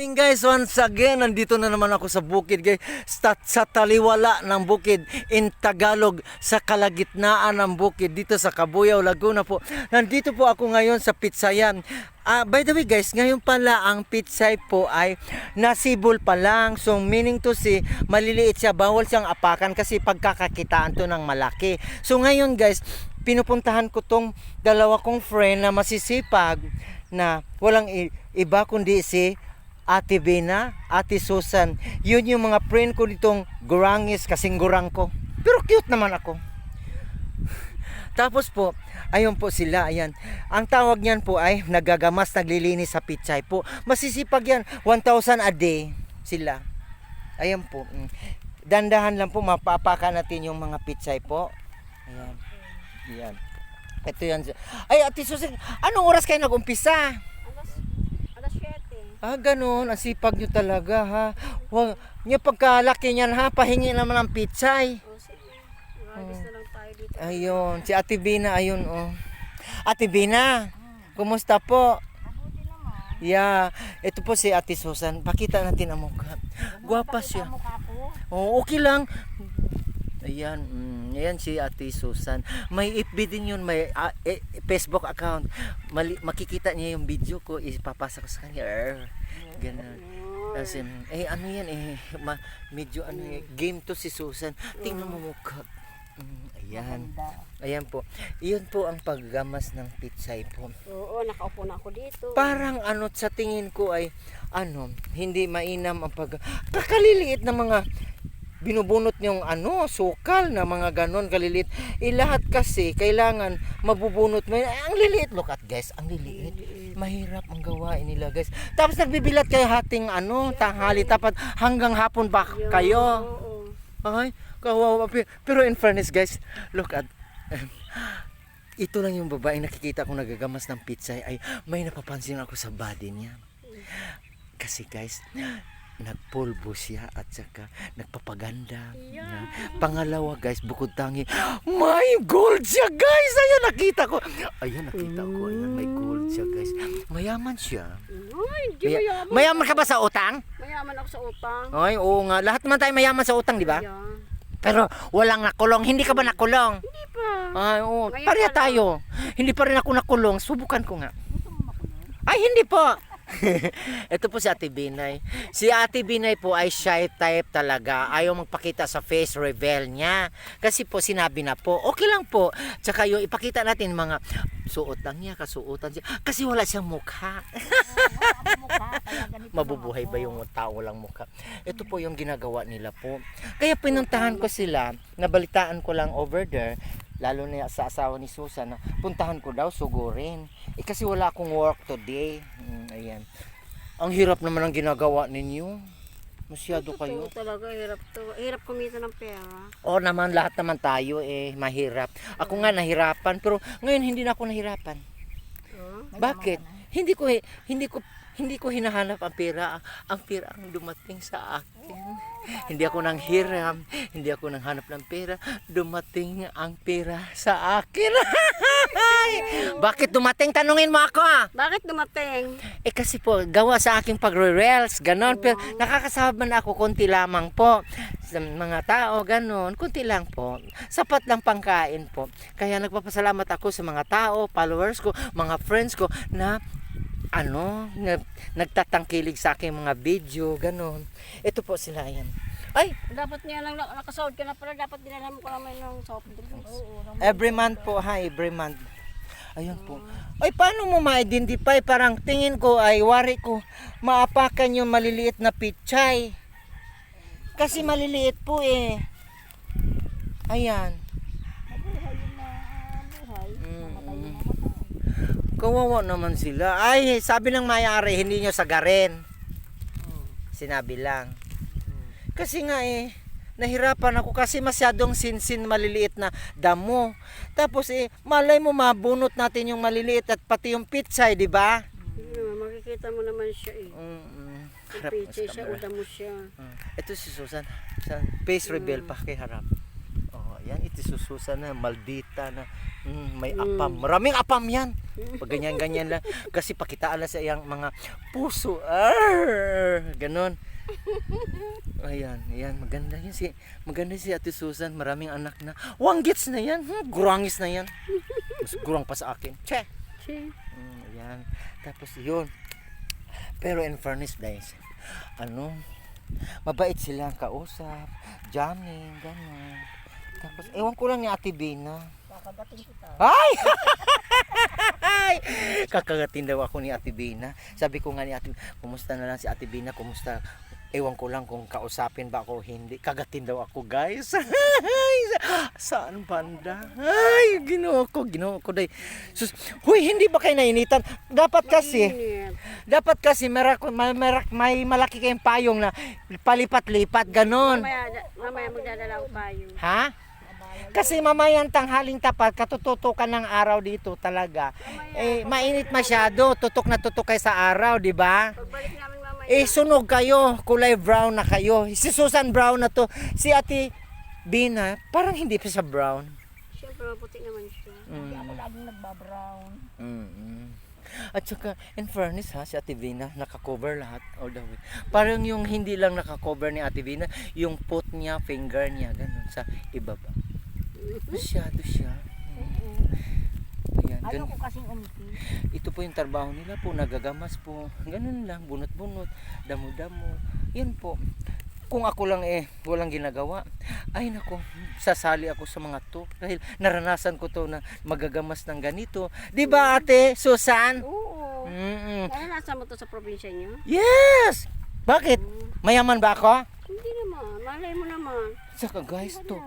Morning guys, once again, nandito na naman ako sa bukid guys. Sa, sa taliwala ng bukid in Tagalog, sa kalagitnaan ng bukid dito sa Cabuyao, Laguna po. Nandito po ako ngayon sa Pitsayan. Ah, by the way guys, ngayon pala ang pitsay po ay nasibol pa lang. So meaning to say, maliliit siya, bawal siyang apakan kasi pagkakakitaan to ng malaki. So ngayon guys, pinupuntahan ko tong dalawa kong friend na masisipag na walang iba kundi si Ate Bina, Ate Susan. Yun yung mga friend ko ditong gurangis kasing gurang ko. Pero cute naman ako. Tapos po, ayun po sila, ayan. Ang tawag niyan po ay nagagamas, naglilinis sa pichay po. Masisipag yan, 1,000 a day sila. Ayan po. mm. Dandahan lang po, mapapaka natin yung mga pichay po. Ayan. Ayan. Ito yan. Ay, Ate Susan, anong oras kayo nag-umpisa? Alas, alas 7. Ah, ganun. Ang sipag nyo talaga, ha? Wag, nyo pagkalaki niyan, ha? Pahingi naman ng pitsay. O sige, mag-alis na lang tayo dito. Ayun, si Ate Bina, ayun, oh. Ate Bina, kumusta po? Mabuti naman. Yeah, ito po si Ate Susan. Pakita natin ang mukha. Gwapa siya. Mukha ko. Oh, okay lang. Ayan, mm, ayan si Ate Susan. May FB din yun, may ah, eh, Facebook account. Mali, makikita niya yung video ko, ipapasa ko sa kanya. Err, Ganun. As in, eh ano yan eh, ma, medyo ano eh, game to si Susan. Tingnan mo mukha. Mm, ayan. Ayan po. Iyon po ang paggamas ng pitsay po. Oo, nakaupo na ako dito. Parang ano sa tingin ko ay ano, hindi mainam ang pag kakaliliit na mga binubunot niyong ano, sukal na mga ganon kaliliit. Eh lahat kasi kailangan mabubunot mo. Eh, ang liliit, look at guys, ang liliit. Mahirap ang gawain nila guys. Tapos nagbibilat kayo hating ano, tanghali tapat hanggang hapon ba kayo? Ay, kawawa. Pe- Pero in fairness guys, look at ito lang yung babae nakikita ko nagagamas ng pizza ay may napapansin ako sa body niya. Kasi guys, nagpulbo siya at saka nagpapaganda. Yeah. Pangalawa guys, bukod tangi, may gold siya guys! Ayan, nakita ko. Ayan, nakita ko. Ayan, may gold siya guys. Mayaman siya. Ay, hindi Maya- mayaman. mayaman ka ba sa utang? Mayaman ako sa utang. Ay, oo nga. Lahat naman tayo mayaman sa utang, di ba? Yeah. Pero walang nakulong. Hindi ka ba nakulong? Hindi pa. Ay, oo. Ngayon Pareha lang. tayo. Hindi pa rin ako nakulong. Subukan ko nga. Ay, hindi po. Ito po si Ate Binay. Si Ate Binay po ay shy type talaga. Ayaw magpakita sa face reveal niya. Kasi po sinabi na po, okay lang po. Tsaka yung ipakita natin mga suot lang niya, kasuotan siya. Kasi wala siyang mukha. Mabubuhay ba yung tao lang mukha? Ito po yung ginagawa nila po. Kaya pinuntahan ko sila, nabalitaan ko lang over there, lalo na sa asawa ni Susan, na puntahan ko daw, sugurin. Eh kasi wala akong work today. Mm, ayan. Ang hirap naman ang ginagawa ninyo. Masyado kayo. Totoo talaga, hirap to. Hirap kumita ng pera. O naman, lahat naman tayo eh, mahirap. Ako nga nahirapan, pero ngayon hindi na ako nahirapan. Oh. Bakit? Hindi ko hi- hindi ko hindi ko hinahanap ang pera. Ang pera ang dumating sa akin. Hindi ako nang hiram, hindi ako nang hanap ng pera. Dumating ang pera sa akin. Bakit dumating? Tanungin mo ako ah. Bakit dumating? Eh kasi po, gawa sa aking pagre-reels, ganon. Pero nakakasama na ako, konti lamang po. Sa mga tao, ganon. Konti lang po. Sapat lang pangkain po. Kaya nagpapasalamat ako sa mga tao, followers ko, mga friends ko na ano, na, nagtatangkilig sa aking mga video, ganon. Ito po sila yan. Ay, Dapat niya lang nakasahod ka na pala. Dapat dinala mo ko naman ng soft drinks. Oo. every month po ha, every month. Ayun po. Ay, paano mo ma-identify? Parang tingin ko ay wari ko maapakan yung maliliit na pichay. Kasi maliliit po eh. Ayan. Kawawa naman sila. Ay, sabi ng mayari, hindi nyo sagarin. Sinabi lang. Kasi nga eh, nahirapan ako kasi masyadong sinsin maliliit na damo. Tapos eh, malay mo mabunot natin yung maliliit at pati yung pitsay, di ba? Naman, makikita mo naman siya eh. Mm, Kung harap siya, mo siya. Mm. Ito si Susan. Sa face reveal pa kay harap. Yan Susan na maldita na mm, may apam. Maraming apam yan. Pag ganyan-ganyan lang kasi pakitaan lang sa iyang mga puso. Arr! Ganon. Ayan, ayan, maganda yan si maganda si Ate Susan, maraming anak na. Wanggits na yan, hmm, gurangis na yan. Mas gurang pa sa akin. Che. Che. Mm, ayan. Tapos yun. Pero in fairness guys, ano, mabait sila kausap, jamming, gano'n. Tapos, ewan ko lang ni Ate Bina. Kakagating kita. Ay! Kakagatin daw ako ni Ate Bina. Sabi ko nga ni Ate, kumusta na lang si Ate Bina, kumusta? Ewan ko lang kung kausapin ba ako hindi. Kagatin daw ako, guys. Saan banda? Ay, ginoo ko, ginoo ko day. Sus, huy, hindi ba kayo nainitan? Dapat kasi, Init. dapat kasi merak, may, merak, may malaki kayong payong na palipat-lipat, ganon. Mamaya, mamaya magdadala ko kayo. Ha? Kasi mamayang tanghaling tapat, katututukan ng araw dito talaga. Eh, mainit masyado, tutok na tutok kayo sa araw, di ba? Pagbalik namin mamaya. Eh, sunog kayo, kulay brown na kayo. Si Susan Brown na to. Si Ate Bina, parang hindi pa siya brown. Siyempre, maputi naman siya. Mm. Ako laging nagbabrown. mm At saka, in fairness ha, si Ate Vina, nakakover lahat all the way. Parang yung hindi lang nakakover ni Ate Vina, yung foot niya, finger niya, ganun, sa ibaba. Masyado siya. Ayan, Ayaw gan- ko kasing umiti. ito po yung trabaho nila po, nagagamas po. Ganun lang, bunot-bunot, damo-damo. Yan po. Kung ako lang eh, walang ginagawa, ay nako, sasali ako sa mga to. Dahil naranasan ko to na magagamas ng ganito. Di ba ate, Susan? Oo. Mm-mm. Naranasan mo to sa probinsya niyo? Yes! Bakit? Mayaman ba ako? Hindi naman. Malay mo naman. Saka guys, to.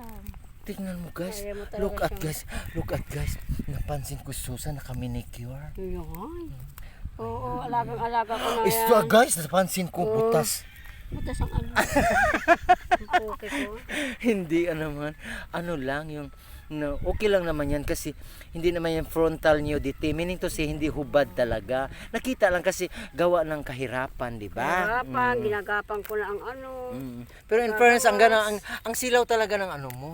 Tingnan mo guys. Mo talaga Look at siyang- guys. Look at guys. Napansin ko Susan naka-manicure. Ayan. Oo, alagang-alaga ko na yan. guys, napansin ko Oh. butas. Butas ang ano. Ang ko. hindi ano naman ano lang yung no, okay lang naman yan kasi hindi naman yung frontal nudity meaning to say hindi hubad talaga nakita lang kasi gawa ng kahirapan di ba Gapang, ginagapang ko na ang ano. Mm. pero in fairness ang gana ang, ang silaw talaga ng ano mo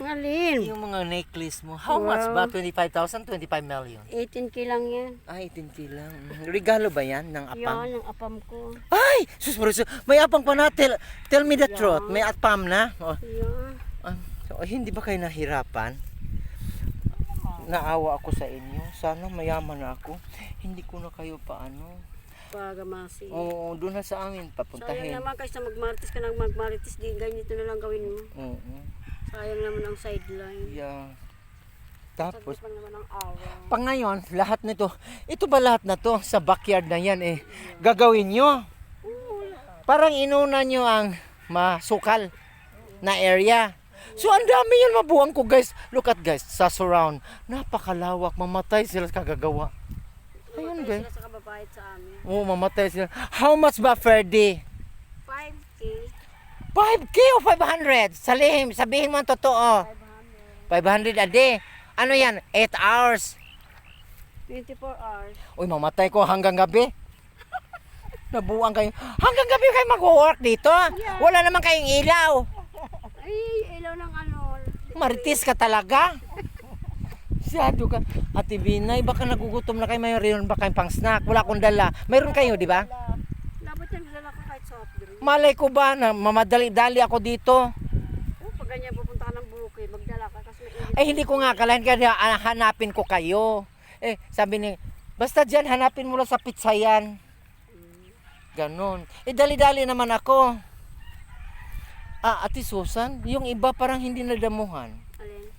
Ngalin. yung mga necklace mo how much ba 25,000 25 million 18k lang yan. ay 18 lang Mm. regalo ba yan ng apam Yan, ang apam ko. ay sus Mauricio, may apam pa na tell, tell me the truth may apam na oh, Yan. Ah, so, hindi ba kayo nahirapan? Naawa ako sa inyo. Sana mayaman na ako. Hindi ko na kayo paano. Pagamasi. Oo, doon na sa amin Sayang papuntahin. naman kasi sa magmarites ka nang magmarites, di ganito na lang gawin mo. Oo. Sayang naman ang sideline. Yeah. Tapos, naman ang araw. pa ngayon, lahat nito, ito ba lahat na to sa backyard na yan eh, gagawin nyo? Parang inuna nyo ang masukal na area. So ang dami yan mabuang ko guys. Look at guys, sa surround. Napakalawak, mamatay sila sa kagagawa. Ayun Matay guys. sila sa kababait sa amin. Oo, mamatay sila. How much ba? 5k, 5K o 500? Sabihin, sabihin mo ang totoo. 500. 500 a day. Ano yan? 8 hours. 24 hours. Uy, mamatay ko hanggang gabi. Nabuang kayo. Hanggang gabi kayo mag-work dito. Wala naman kayong ilaw. Ay, ilaw ng ano. Maritis ka talaga. Siyado ka. Ate Binay, baka nagugutom na kayo. Mayroon ba kayong pang snack? Wala akong dala. Mayroon kayo, di ba yan, dala ka kahit soft drink. Malay ko ba na mamadali-dali ako dito? Oh, pag ganyan pupunta ka ng bukid, magdala ka kasi mainit. Eh hindi ko nga kalahin kaya ah, hanapin ko kayo. Eh sabi ni, basta dyan hanapin mo lang sa pizza yan. Ganon. Eh dali-dali naman ako. Ah, Ate Susan, yung iba parang hindi nadamuhan. Alin?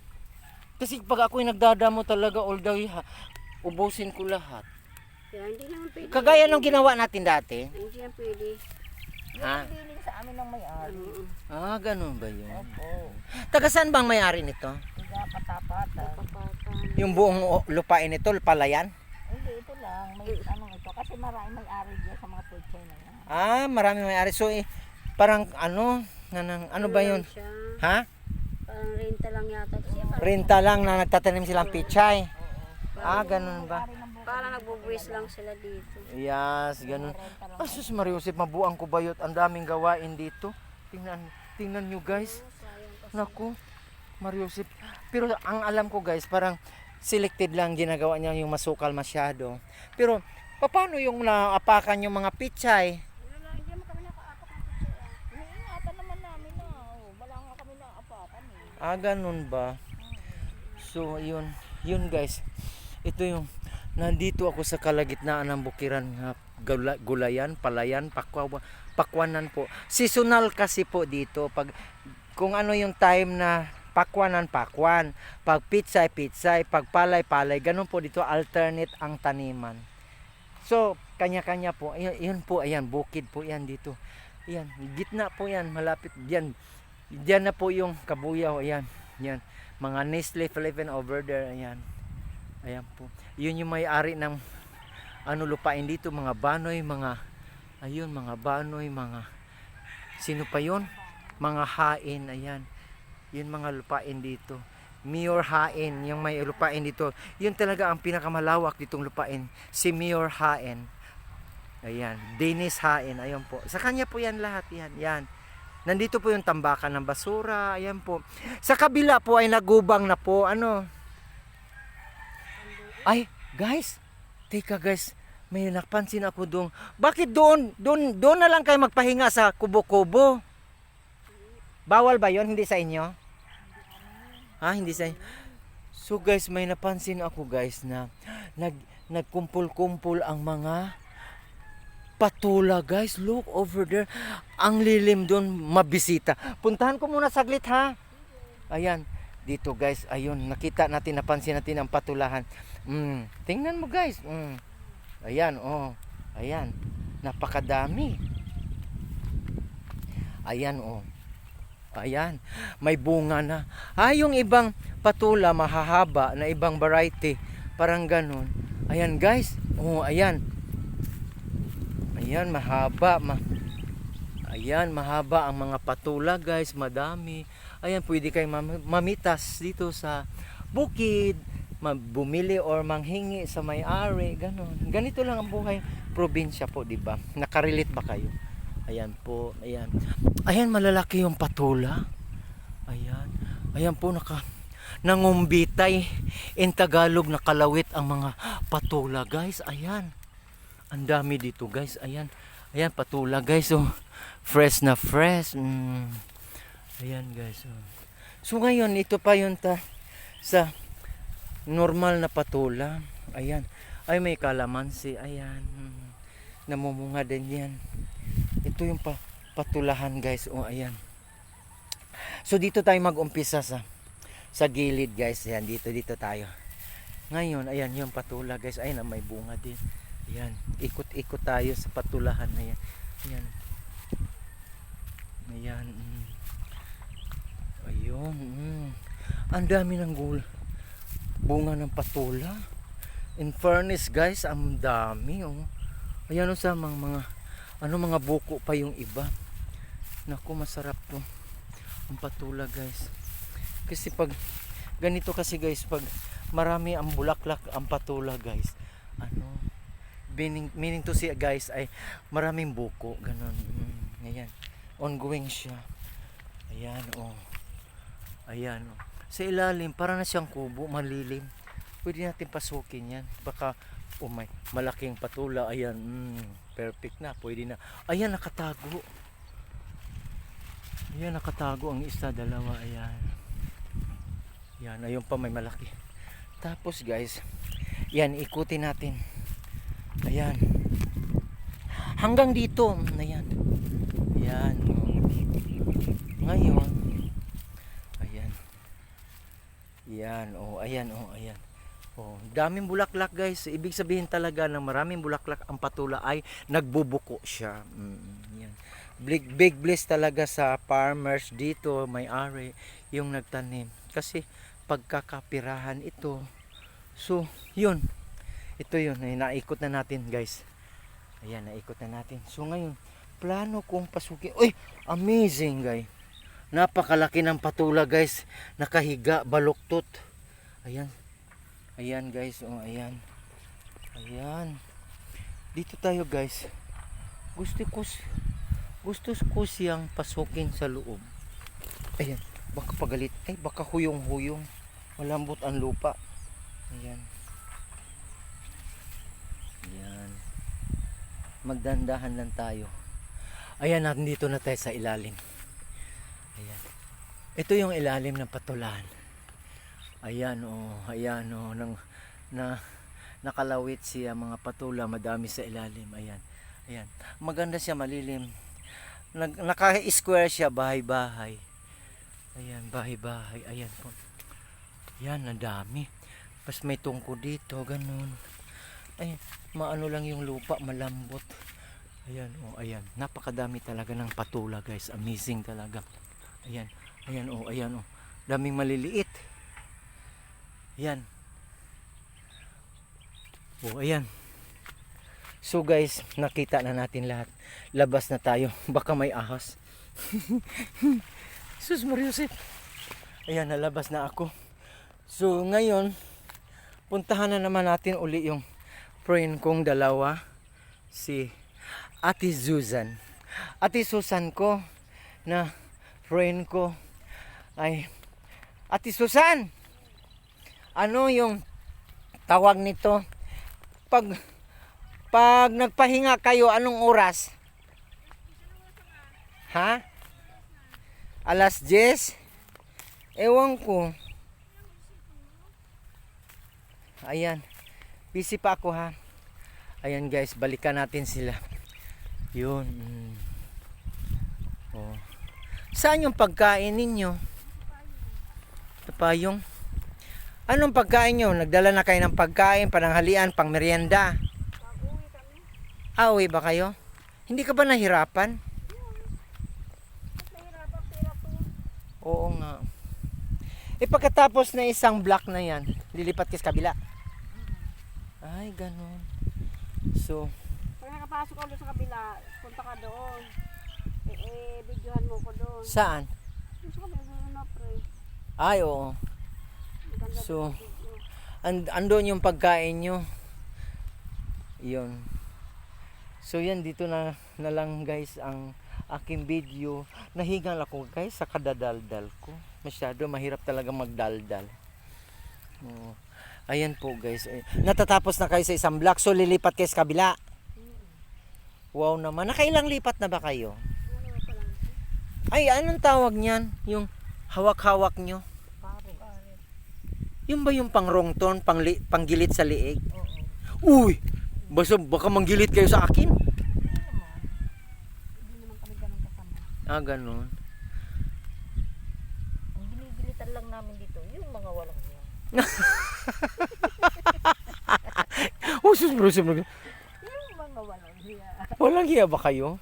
Kasi pag ako'y nagdadamo talaga all the way, ha, ubusin ko lahat. Kaya hindi naman pwede. Kagaya nung ginawa natin dati. Hindi yan pwede. Ha? Piling sa amin ng may-ari. Ano, Ah, ganun ba yun? Opo. Taga saan bang may-ari nito? Tiga patapatan. Yung buong lupain nito, palayan? Hindi, ito lang. May anong ito. Kasi marami may-ari dyan sa mga picture na yan. Ah, marami may-ari. So, eh, parang ano, nanang, ano ba yun? Siya. Ha? Parang renta lang yata. Renta lang na nagtatanim silang pichay. Ah, ganun ba? parang nagbubuwis lang sila dito. Yes, ganun. Ah, Asus Mario, Mariusip, mabuang kubayot. Ang daming gawain dito. Tingnan, tingnan nyo guys. Naku, Mariusip. Pero ang alam ko guys, parang selected lang ginagawa niya yung masukal masyado. Pero, paano yung naapakan yung mga pichay? Ah, ganun ba? So, yun. Yun guys. Ito yung nandito ako sa kalagitnaan ng bukiran gula- gulayan, palayan, pakwa, pakwanan po. Seasonal kasi po dito pag kung ano yung time na pakwanan, pakwan. Pag pitsay, pitsay. Pag palay, palay. Ganun po dito alternate ang taniman. So, kanya-kanya po. Ayun, yun po, ayan, bukid po yan dito. Ayan, gitna po yan, malapit. Diyan, diyan na po yung kabuyaw. Ayan, yan. Mga Nestle Philippine over there. Ayan. Ayan po. Yun yung may-ari ng ano lupain dito. Mga banoy, mga, ayun, mga banoy, mga, sino pa yun? Mga hain, ayan. Yun mga lupain dito. Mayor Hain, yung may lupain dito. Yun talaga ang pinakamalawak ditong lupain. Si Mayor Hain. Ayan. Dennis Hain. Ayan po. Sa kanya po yan lahat. Yan. Yan. Nandito po yung tambakan ng basura. Ayan po. Sa kabila po ay nagubang na po. Ano? Ay, guys. Teka guys. May napansin ako doon. Bakit doon? Doon, doon na lang kayo magpahinga sa kubo-kubo. Bawal ba yon Hindi sa inyo? Ha? Hindi sa inyo? So guys, may napansin ako guys na nag nagkumpul-kumpul ang mga patula guys. Look over there. Ang lilim doon, mabisita. Puntahan ko muna saglit ha. Ayan, dito guys, ayun, nakita natin, napansin natin ang patulahan. Mm, tingnan mo guys. Mm. Ayan, oh. Ayan, napakadami. Ayan, oh. Ayan, may bunga na. Ah, yung ibang patula mahahaba na ibang variety, parang ganun. Ayan guys, oh, ayan. Ayan, mahaba, ma Ayan, mahaba ang mga patula guys, madami. Ayan, pwede kayo mam- mamitas dito sa bukid, bumili or manghingi sa may-ari, ganun. Ganito lang ang buhay probinsya po, di ba? Nakarelate ba kayo? Ayan po, ayan. Ayan, malalaki yung patula. Ayan. Ayan po, naka, nangumbitay. In Tagalog, nakalawit ang mga patula, guys. Ayan. Ang dami dito, guys. Ayan. Ayan, patula, guys. Oh, fresh na fresh. Mm. Ayan, guys. Oh. So, ngayon, ito pa yun ta sa normal na patula. Ayan. Ay, may kalamansi. Ayan. Mm. Namumunga din yan. Ito yung pa patulahan, guys. Oh, ayan. So, dito tayo mag-umpisa sa sa gilid, guys. Ayan, dito, dito tayo. Ngayon, ayan yung patula, guys. Ayan, may bunga din. Ayan, ikot-ikot tayo sa patulahan na yan. Ayan. Ayan. Mm. Ayun. Mm. Ang dami ng gul bunga ng patula. In fairness, guys, ang dami. Oh. Ayan o sa mga, mga ano mga buko pa yung iba. Naku, masarap to. Ang patula, guys. Kasi pag ganito kasi guys, pag marami ang bulaklak ang patula, guys. Ano, meaning, meaning to say guys ay maraming buko ganun mm, ayan ongoing siya ayan oh ayan oh sa ilalim para na siyang kubo malilim pwede natin pasukin yan baka oh my malaking patula ayan mm, perfect na pwede na ayan nakatago ayan nakatago ang isa dalawa ayan yan ayun pa may malaki tapos guys yan ikutin natin Ayan. Hanggang dito. Ayan. Ayan. oh. Ngayon. Ayan. Ayan. Oh, ayan. Oh, ayan. Oh, daming bulaklak guys. Ibig sabihin talaga na maraming bulaklak ang patula ay nagbubuko siya. Mm, yan. Big, big bliss talaga sa farmers dito, may-ari, yung nagtanim. Kasi pagkakapirahan ito. So, yun. Ito yun, ay naikot na natin guys. Ayan, naikot na natin. So ngayon, plano kong pasukin. Uy, amazing guys. Napakalaki ng patula guys. Nakahiga, baluktot. Ayan. Ayan guys, oh ayan. Ayan. Dito tayo guys. Gusto ko gusto ko siyang pasukin sa loob. Ayan, baka pagalit. Ay, baka huyong-huyong. Malambot ang lupa. Ayan. Ayan. Magdandahan lang tayo. Ayan, nandito na tayo sa ilalim. Ayan. Ito yung ilalim ng patulan. Ayan oh, ayan oh, nang na nakalawit siya mga patula, madami sa ilalim. Ayan. Ayan. Maganda siya, malilim. Nag, naka-square siya, bahay-bahay. Ayan, bahay-bahay. Ayan po. Ayan, ang dami. Pas may tungko dito, ganun. Ay, maano lang yung lupa, malambot. Ayan, oh, ayan. Napakadami talaga ng patula, guys. Amazing talaga. Ayan, ayan, oh, ayan, oh. Daming maliliit. Ayan. Oh, ayan. So guys, nakita na natin lahat. Labas na tayo. Baka may ahas. Sus Mariusip. Ayan, nalabas na ako. So ngayon, puntahan na naman natin uli yung friend kong dalawa. Si Ate Susan. Ate Susan ko na friend ko ay Ate Susan! Ano yung tawag nito? Pag pag nagpahinga kayo, anong oras? Ha? Alas 10? Ewan ko. Ayan. Busy pa ako ha. Ayan guys, balikan natin sila. Yun. mm. Oh. Saan yung pagkain ninyo? Tapayong. Anong pagkain nyo? Nagdala na kayo ng pagkain, pananghalian, pang merienda? Ah, uwi ba kayo? Hindi ka ba nahirapan? Oo nga. Eh pagkatapos na isang block na yan, lilipat ka sa kabila. Ay, ganun. So, Pag nakapasok ka doon sa kabila, punta ka doon. Eh, eh, videohan mo ko doon. saan? Gusto ko na, pre. Ay, oo. Maganda So, doon yung video. And, andun yung pagkain nyo. Yun. So yan, dito na, na lang guys ang aking video. Nahigang ako guys sa kadadaldal ko. Masyado mahirap talaga magdaldal. Oh. Ayan po guys. Eh, Natatapos na kayo sa isang block so lilipat kayo sa kabila. Wow naman. Nakailang lipat na ba kayo? Ay, anong tawag niyan? Yung hawak-hawak nyo? Pare. Yung ba yung pangrongton, pangli, panggilit sa liig? Oo. Uy! Basta baka manggilit kayo sa akin. Hindi naman. Hindi naman kami ganun kasama. Ah, ganun. Ang ginigilitan lang namin dito, yung mga walang hiya. Oh, sus, bro, sus, bro. Yung mga walang hiya. Walang hiya ba kayo?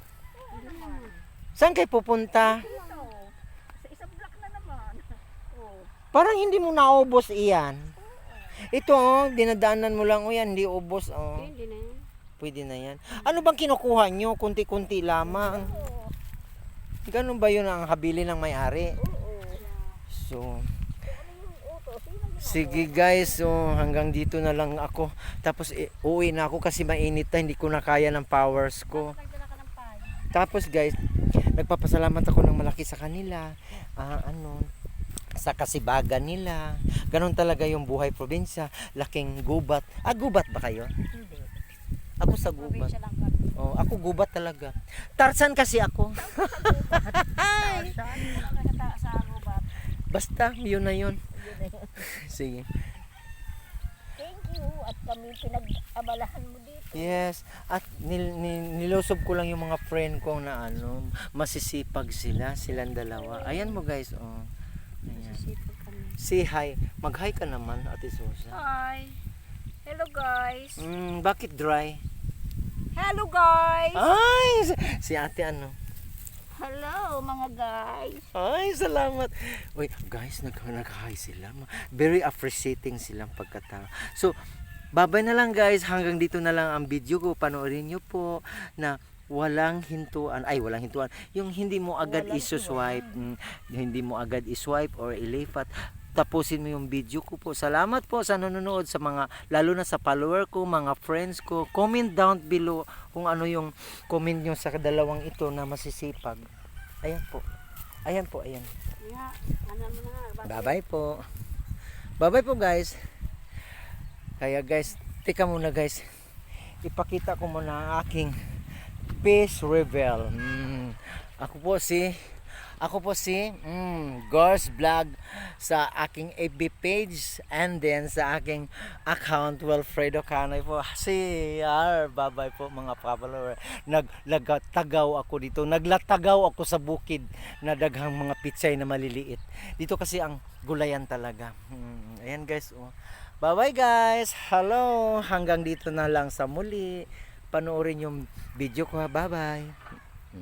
Saan kayo pupunta? Ano? Sa isang block na naman. Oo. Parang hindi mo naubos iyan. Ito, oh, dinadaanan mo lang, oh yan, hindi ubos, oh. Hindi na yan. Pwede na yan. Ano bang kinukuha nyo? Kunti-kunti lamang. Ganun ba yun ang habili ng may-ari? So, sige guys, so hanggang dito na lang ako. Tapos eh, uwi na ako kasi mainit na, hindi ko na kaya ng powers ko. Tapos guys, nagpapasalamat ako ng malaki sa kanila. Ah, ano, sa kasibagan nila. Ganon talaga yung buhay probinsya. Laking gubat. Ah, gubat ba kayo? Hindi. Ako sa gubat. Oh, ako gubat talaga. Tarsan kasi ako. Gubat. Basta. Yun na yun. Sige. You. At kami pinag-abalahan mo dito. Yes. At nil, nil- nilusob ko lang yung mga friend ko na ano, masisipag sila, silang dalawa. Ayan mo guys, oh. Ayan. Kami. Say hi. Mag-hi ka naman, Ate Susan. Hi. Hello guys. Mm, bakit dry? Hello guys. Ay, si- si ate ano? Hello mga guys. Ay, salamat. Uy, guys, nag nag-hi sila. Very appreciating silang pagkatao. So, babay na lang guys. Hanggang dito na lang ang video ko. Panoorin nyo po na walang hintuan. Ay, walang hintuan. Yung hindi mo agad Walang isuswipe. mm, hindi mo agad iswipe or ilipat. Tapusin mo yung video ko po. Salamat po sa nanonood sa mga, lalo na sa follower ko, mga friends ko. Comment down below kung ano yung comment nyo sa dalawang ito na masisipag. Ayan po. Ayan po, ayan. Ano? Bye-bye po. Bye-bye po guys. Kaya guys, tika muna guys. Ipakita ko muna ang aking peace reveal. Mm, ako po si Ako po si mm, Gors Vlog sa aking FB page and then sa aking account Wilfredo Canoy po. CR. Bye-bye po mga follower. Naglagtagaw ako dito. Naglatagaw ako sa bukid na daghang mga pitsay na maliliit. Dito kasi ang gulayan talaga. Mm, ayan guys. Oh. Bye-bye guys. Hello. Hanggang dito na lang sa muli. Panoorin yung video ko. Bye-bye.